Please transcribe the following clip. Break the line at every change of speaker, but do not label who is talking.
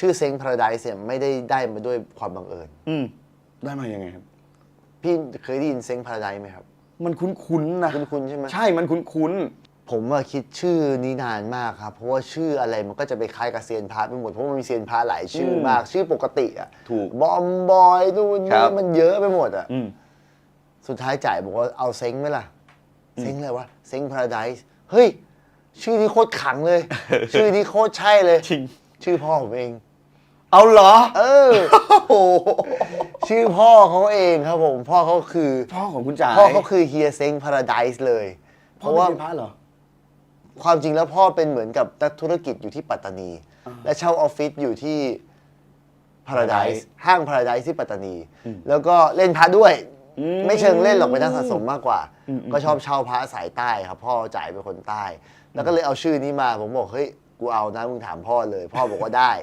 ชื่อเซ็งพาราไดส์เนี่ยไม่ได้ได้มาด้วยความบังเอิญ
อืมได้มายังไงครับ
พี่เคยได้ยินเซ็งพาราไดส์ไหมครับ
มันคุ้นๆนะ
คุ้นๆใช่ไหม
ใช่มันคุ้น
ผมว่าคิดชื่อนี้นานมากครับ เพราะว่าชื่ออะไรมันก็จะไปคล้ายกับเซียนพาร์ทไปหมดเพราะว่ามันมีเซียนพาร์ทหลายชื่ออ
ม
มาก ชื่อปกติอะ
ถูก
บอมบอยนู่น
ครั
นี่
บ
มันเยอะไปหมดอะ
ๆอืม
สุดท้ายจ่ายบอกว่าเอาเซ็งไหมล่ะ เซ็งอะไรวะเซ็งพาราไดส์เฮ้ย ชื่อนี้โคตรขังเลย ชื่อนี้โคตรใช่เลย
จริง
ชื่อพ่อผมเอง
เอาเหรอ
เออ
โอ้โห
ชื่อพ่อเขาเองครับผม พ่อเขาคือ
พ่อของคุณจ๋า
พ่อเขาคือเฮียเซ็งพาราไดส์เลย เพ
พ่อ
ราะ
เป็น
ว่า
พระเหรอ
ความจริงแล้วพ่อเป็นเหมือนกับนักธุรกิจอยู่ที่ปัตตานี และเช่าออฟฟิศอยู่ที่พาราได
Paradise
ส์ห้างพาราไดส์ที่ปัตตานี แล้วก็เล่นพระด้วย
อืม
ไม่เชิงเล่นหรอกเป็นนักสะสมมากกว่า
อืม
ก็ชอบเช่าพระสายใต้ครับ พ่อจ่ายเป็นคนใต้ แล้วก็เลยเอาชื่อนี้มาผมบอกเฮ้ยกูเอานะมึงถามพ่อเลย พ่อบอกว่าได้